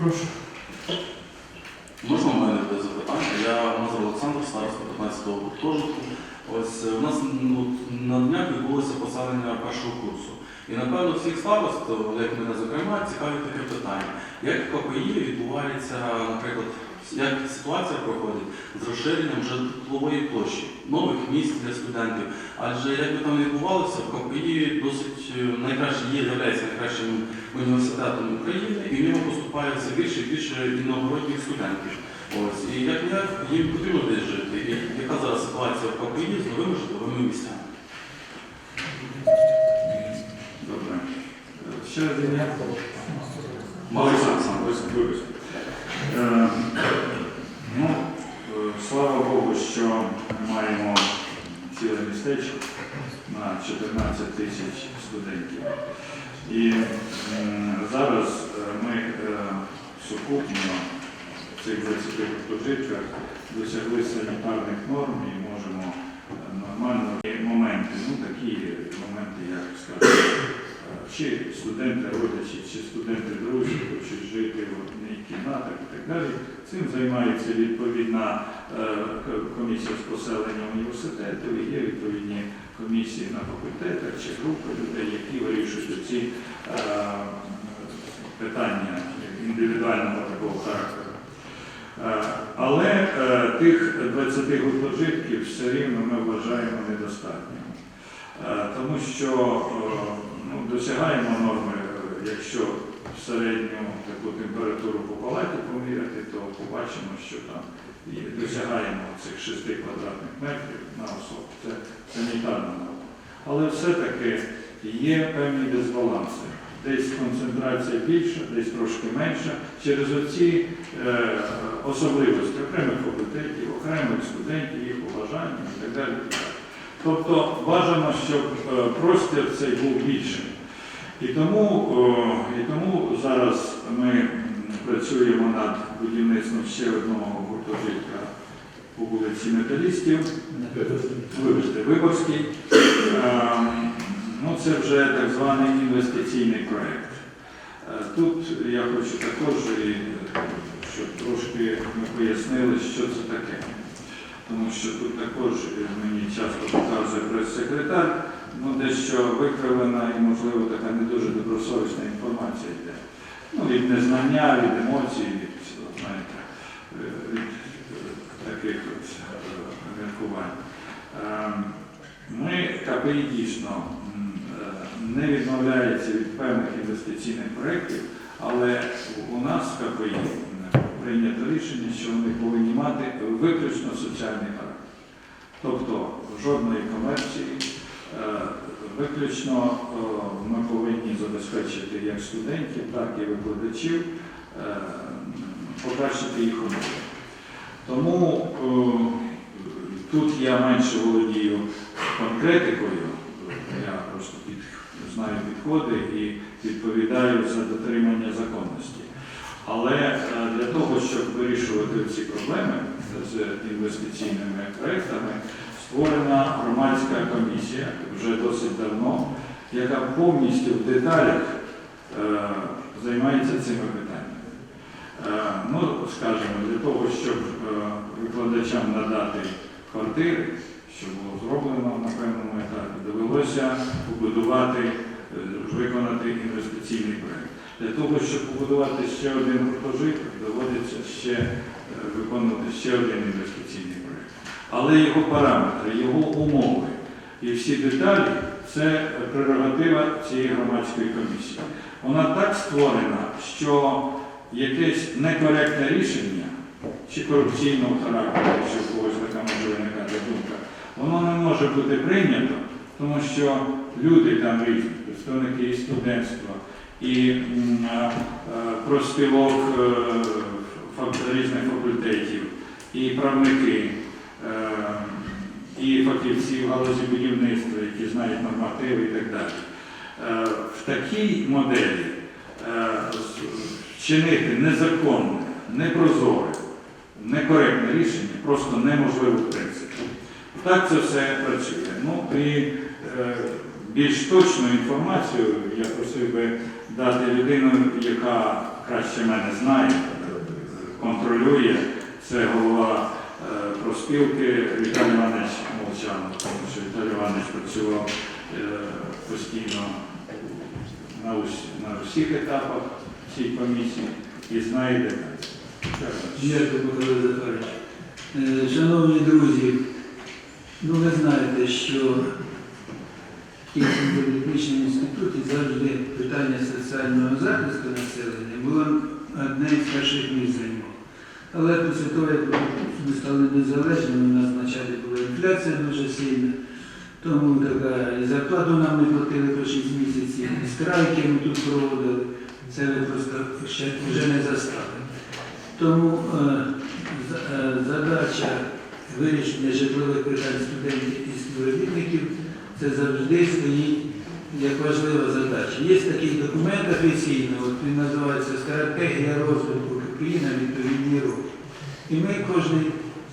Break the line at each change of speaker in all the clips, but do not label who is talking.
Прошу.
Можна в мене запитання? Я Мазур Олександр, староста 15-го гуртожитку. Ось е, у нас ну, на днях відбулося поселення першого курсу. І напевно всіх старост, як мене зокрема, цікавить таке питання. Як в КПІ відбувається, наприклад, як ситуація проходить з розширенням вже житлової площі, нових місць для студентів? Адже як би там відбувалося, в КПІ досить е, найкраще є, являється найкращим університетом України, і в нього поступає все більше і більше іногородніх студентів. Ось і як як їм потрібно десь жити, і яка зараз ситуація в КПІ з новими житловими місцями?
Добре. Ще один.
Малий
Олександр, ось, вибачте. Е, Ну, е, слава Богу, що ми маємо ціле містечко на 14 тисяч студентів. І зараз е, ми е, сукупно в цих 20 гуртожитках досягли санітарних норм і можемо е, нормально моменти, ну такі моменти, як скажімо, е, чи студенти родичі, чи студенти друзі хочуть жити в одній кімнатах і так далі. Цим займається відповідна е, комісія з поселення університету, і є відповідні комісії на факультетах чи групи людей, які вирішують ці е, питання індивідуального такого характеру. Е, Але тих 20 гуртожитків все рівно ми вважаємо недостатньо. Тому що ну, досягаємо норми, е, якщо середню таку температуру по палаті поміряти, то побачимо, що там досягаємо цих 6 квадратних метрів на особу. Це санітарна норма. Але все-таки є певні дисбаланси. Десь концентрація більша, десь трошки менша, через оці е, особливості окремих факультетів, окремих студентів, їх побажання і так далі. Тобто бажано, щоб е, простір цей був більшим. І тому, і тому зараз ми працюємо над будівництвом ще одного гуртожитка по вулиці Металістів, вибачте, Виборський. Ем, Ну, це вже так званий інвестиційний проєкт. Е, Тут я хочу також, і, е, щоб трошки ми пояснили, що це таке. Тому що тут також мені часто показує прес-секретар, ну, дещо викривлена і, можливо, така не дуже добросовісна інформація йде. Ну, від незнання, від емоцій, від, знаєте, е, від е, таких от е, міркувань. Ем, Ми, КПІ дійсно не відмовляється від певних інвестиційних проєктів, але у нас в КПІ прийнято рішення, що вони повинні мати виключно соціальний характер. Тобто жодної комерції, е, виключно е, ми повинні забезпечити як студентів, так і викладачів, е, покращити їх умови. Тому тут я менше володію конкретикою, я просто під, знаю підходи і відповідаю за дотримання законності. Але для того, щоб вирішувати ці проблеми з інвестиційними проектами, створена громадська комісія вже досить давно, яка повністю в деталях е, займається цими питаннями. Е, Ну, скажімо, для того, щоб е, викладачам надати квартири, що було зроблено на певному етапі, довелося побудувати, е, виконати інвестиційний проект. Для того, щоб побудувати ще один гуртожиток, доводиться ще виконувати ще один інвестиційний проект. Але його параметри, його умови і всі деталі це прерогатива цієї громадської комісії. Вона так створена, що якесь некоректне рішення чи корупційного характеру, якщо когось така може виникати думка, воно не може бути прийнято, тому що люди там різні, представники і студентства, і профспілок е, різних факультетів, і правники, е, і фахівці в галузі будівництва, які знають нормативи і так далі. Е, В такій моделі е, вчинити незаконне, непрозоре, некоректне рішення просто неможливо в принципі. Так це все працює. Ну і більш точну інформацію я просив би дати людину, яка краще мене знає, контролює. Це голова е, профспілки Віталій Іванович Молчанов, тому що Віталій Іванович працював е, постійно на, ус- на всіх етапах цій комісії і знає деталі.
Дякую, Захарович. Шановні друзі, ну ви знаєте, що в Київському інституті завжди питання соціального захисту населення було одне із перших місць займало. Але після того, як ми стали незалежними, у нас вначалі була інфляція дуже сильна, тому така і зарплату нам не платили по 6 місяців, і страйки ми тут проводили. Це ви просто ще вже не застали. Тому е, е, задача вирішення житлових питань студентів і співробітників це завжди стоїть як важлива задача. Є такий документ офіційний, от він називається Стратегія розвитку КПІ на відповідні роки. І ми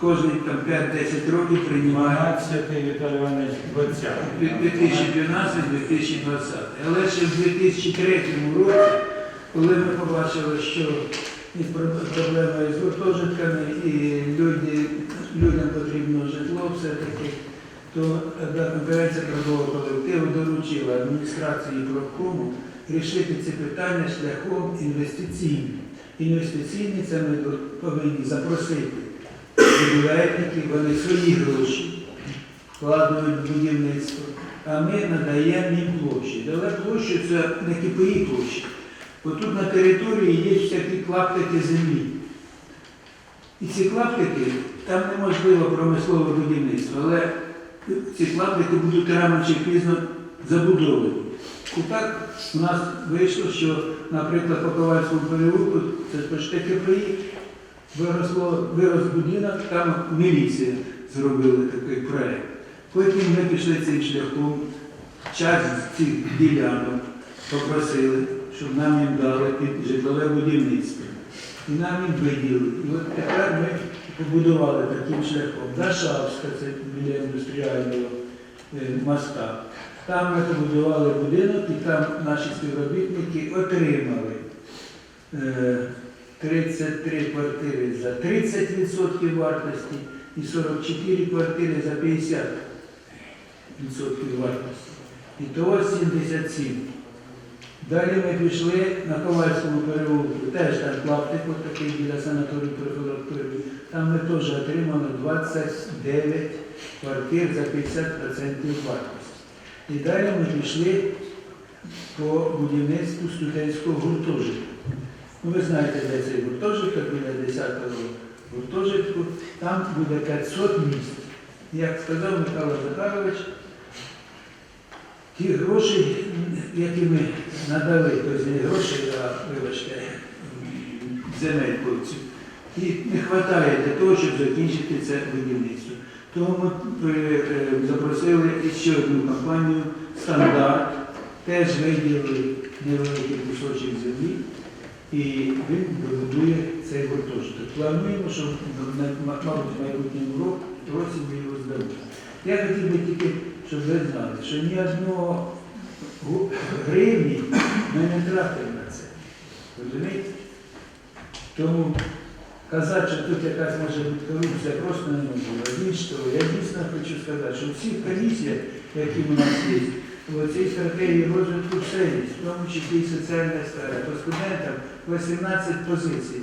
кожний там 5-10 років приймаємо
12 Віталій Іванович 20.
2012-2020. Але ще в 2003 році, коли ми побачили, що і проблема із гуртожитками, і люди, людям потрібно житло все-таки, то одна конференція трудового колективу доручила адміністрації профкому рішити ці питання шляхом інвестиційним. Інвестиційні це ми повинні запросити будівельників, вони свої гроші вкладають в будівництво, а ми надаємо їм площі. Але площі це не КПІ площі. Бо тут на території є всякі клаптики землі. І ці клаптики, там неможливо промислове будівництво, але ці клаптики будуть рано чи пізно забудовані. І так у нас вийшло, що, наприклад, по Ковальському переулку, це почти КПІ, виросло, вирос будинок, там міліція зробила такий проєкт. Потім ми пішли цим шляхом, час цих ділянок попросили, щоб нам їм дали під житлове будівництво. І нам їм виділили. І от тепер ми побудували таким шляхом. Дашавська, це біля індустріального е, моста. Там ми побудували будинок, і там наші співробітники отримали е, 33 квартири за 30% вартості і 44 квартири за 50% вартості. І того 77. Далі ми пішли на Ковальському переулку, теж там клаптик такий біля санаторію профілактури. Там ми теж отримали 29 квартир за 50% вартості. І далі ми пішли по будівництву студентського гуртожитку. Ну, ви знаєте, де цей гуртожиток, біля 10-го гуртожитку, там буде 500 місць. Як сказав Михайло Захарович, ті гроші, які ми надали, тобто не гроші, а вибачте, земель хлопців, і не вистачає для того, щоб закінчити це будівництво. Тому ми е, запросили ще одну компанію стандарт, теж виділили невеликий кусочок землі, і він добудує цей гуртожиток. Плануємо, що мабуть, в майбутньому ро- році ми його здадуть. Я хотів би тільки, щоб ви знали, що ні одного гривні ми не тратимо на це. Розумієте? Тому казати, що тут якась може бути корупція, просто неможливо. Більш того, я дійсно хочу сказати, що в всіх комісіях, які у нас є, в цій стратегії розвитку все є, в тому числі і соціальна сфера. По студентам 18 позицій.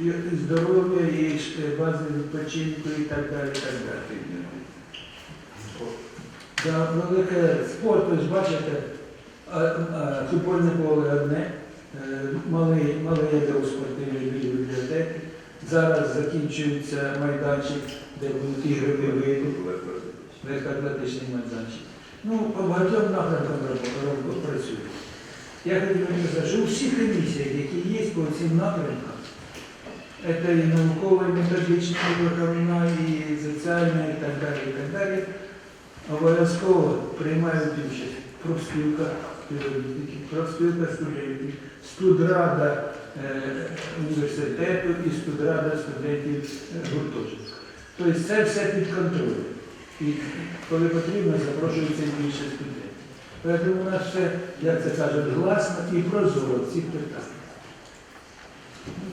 І здоров'я, і е, бази відпочинку і так далі. і так далі. Да, велике спорт, ви ж бачите, футбольне поле одне, е, малий, малий ядро спортивний бібліотеки. Зараз закінчується майданчик, де будуть ігрові види, легкоатлетичний майданчик. Ну, по багатьом напрямкам працює. Я хотів би сказати, що у всіх комісіях, які є по цим напрямкам, це і наукова, і методична, і виховна, і соціальна, і так далі, і так далі, обов'язково приймають участь профспілка співробітників, профспілка студрада університету і студрада студентів е, гуртожитку. Тобто це все під контролем. І коли потрібно, запрошується більше студентів. Тому у нас все, як це кажуть, гласно і прозоро питаннях.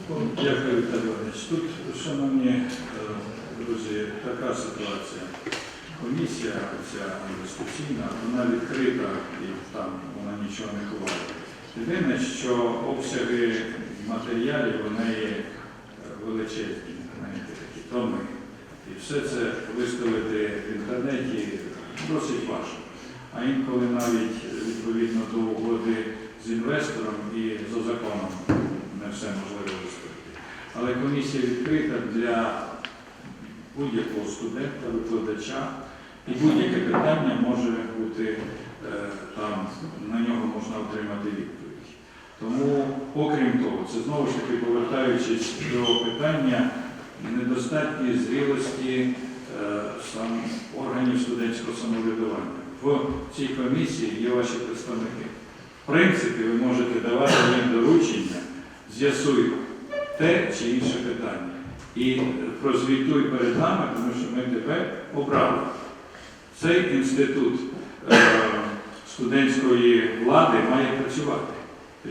Ну,
Дякую, Віталій Іванович. Тут, шановні е, друзі, така ситуація. Комісія ця інвестиційна, вона відкрита і там вона нічого не ховає. Єдине, що обсяги матеріалів у неї е, величезні, знаєте, такі томи. І все це виставити в інтернеті досить важко. А інколи навіть е, відповідно до угоди з інвестором і за законом не все можливо виставити. Але комісія відкрита для будь-якого студента, викладача, і будь-яке питання може бути е, там, на нього можна отримати відповідь. Тому, окрім того, це знову ж таки повертаючись до питання недостатньої зрілості е, сам органів студентського самоврядування. В цій комісії є ваші представники. В принципі, ви можете давати їм доручення, з'ясуй те чи інше питання. І прозвітуй перед нами, тому що ми тебе обрали. Цей інститут е, студентської влади має працювати.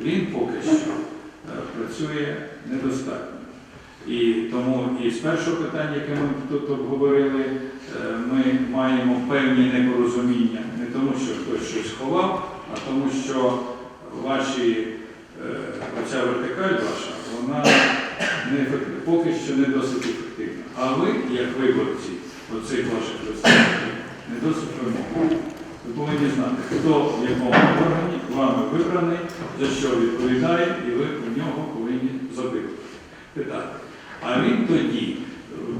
Він поки що е, працює недостатньо. І тому і з першого питання, яке ми тут обговорили, е, ми маємо певні непорозуміння. Не тому, що хтось щось ховав, а тому, що ваші, е, оця вертикаль ваша, вона не поки що не досить ефективна. А ви, як виборці оцих ваших представників, не досить вимогливі. Ви повинні знати, хто в якому органі вами вибраний, за що відповідає, і ви у нього повинні забити. А він тоді,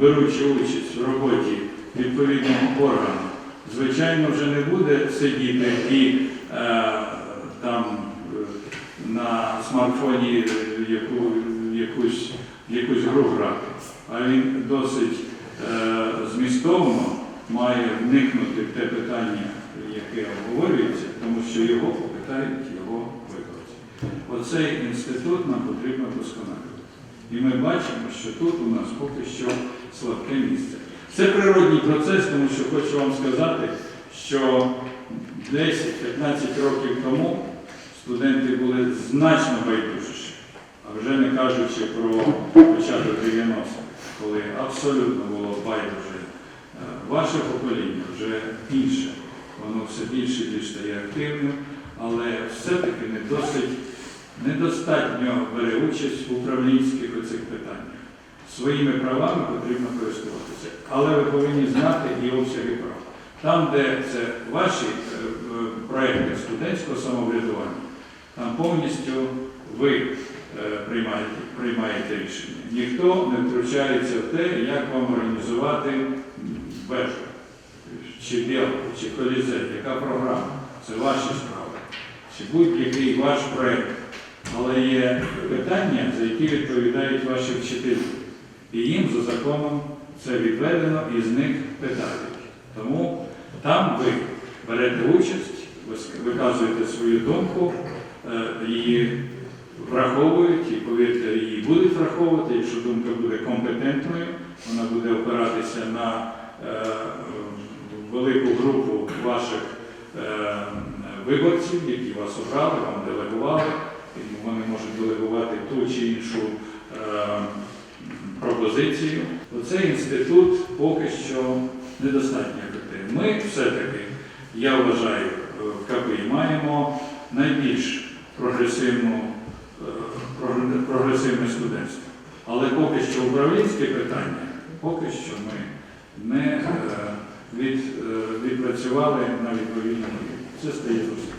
беручи участь в роботі відповідного органу, звичайно, вже не буде сидіти і е, там е, на смартфоні е, яку, якусь, якусь гру грати, а він досить е, змістовно має вникнути в те питання, яке обговорюється, тому що його попитають його виборці. Оцей інститут нам потрібно досконалювати. І ми бачимо, що тут у нас поки що слабке місце. Це природній процес, тому що хочу вам сказати, що 10-15 років тому студенти були значно байдужіші, а вже не кажучи про початок 90-х, коли абсолютно було байдуже. Е, Ваше покоління вже інше, воно все більше і більше стає активним, але все-таки не досить недостатньо бере участь в управлінських оцих питаннях. Своїми правами потрібно користуватися. Але ви повинні знати і обсяги прав. Там, де це ваші е, проекти студентського самоврядування, там повністю ви е, приймаєте, приймаєте рішення. Ніхто не втручається в те, як вам організувати м, вежу, чи білку, чи колізей, яка програма. Це ваші справи. Чи будь-який ваш проєкт. Але є питання, за які відповідають ваші вчителі. І їм за законом це відведено і з них питають. Тому там ви берете участь, виказуєте свою думку, е, її враховують, і повірте, її будуть враховувати, якщо думка буде компетентною, вона буде опиратися на е, велику групу ваших е, виборців, які вас обрали, вам делегували. І вони можуть делегувати ту чи іншу е, пропозицію. Оцей інститут поки що недостатньо ефективний. Ми все-таки, я вважаю, е, в КПІ маємо найбільш прогресивну, е, прогресивне студентство. Але поки що управлінське питання, поки що ми не від, відпрацювали на відповідному рівні. Це стає зустріч.